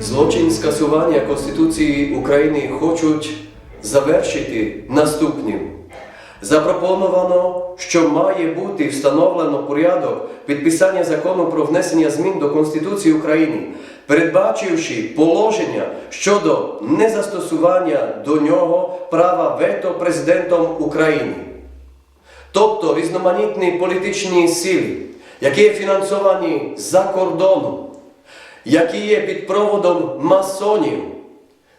Злочин скасування Конституції України хочуть завершити наступним. Запропоновано, що має бути встановлено порядок підписання закону про внесення змін до Конституції України, передбачивши положення щодо незастосування до нього права вето президентом України. Тобто різноманітні політичні сили, які є фінансовані за кордоном, які є під проводом масонів,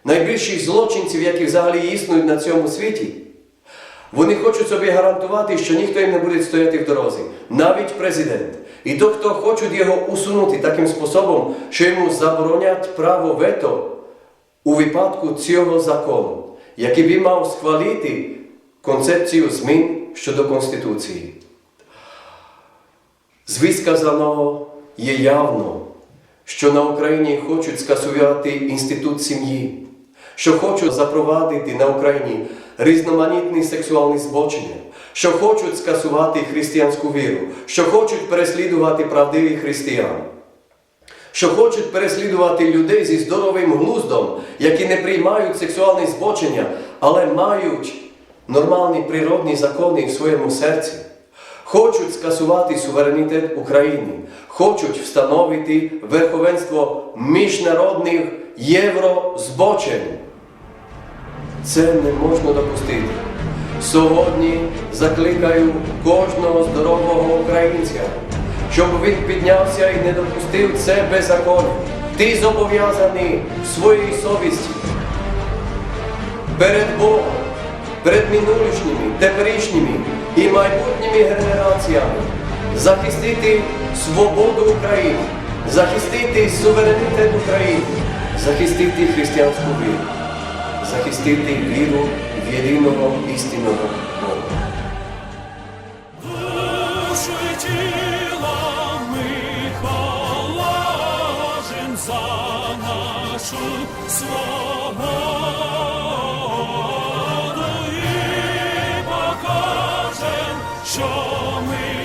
найбільших злочинців, які взагалі існують на цьому світі, вони хочуть собі гарантувати, що ніхто їм не буде стояти в дорозі, навіть президент. І то, хто хочуть його усунути таким способом, що йому заборонять право вето у випадку цього закону, який би мав схвалити концепцію змін щодо Конституції. З висказаного є явно, що на Україні хочуть скасувати інститут сім'ї, що хочуть запровадити на Україні різноманітні сексуальні збочення, що хочуть скасувати християнську віру, що хочуть переслідувати правдивих християн, що хочуть переслідувати людей зі здоровим глуздом, які не приймають сексуальні збочення, але мають нормальні природні закони в своєму серці. Хочуть скасувати суверенітет України, хочуть встановити верховенство міжнародних єврозбочень. Це не можна допустити. Сьогодні закликаю кожного здорового українця, щоб він піднявся і не допустив це беззаконня. Ти зобов'язаний в своїй совісті перед Богом, перед минулішніми, теперішніми і майбутніми генераціями захистити свободу України, захистити суверенітет України, захистити християнську віру, захистити віру в єдиного істинного Бога. За. помилуй.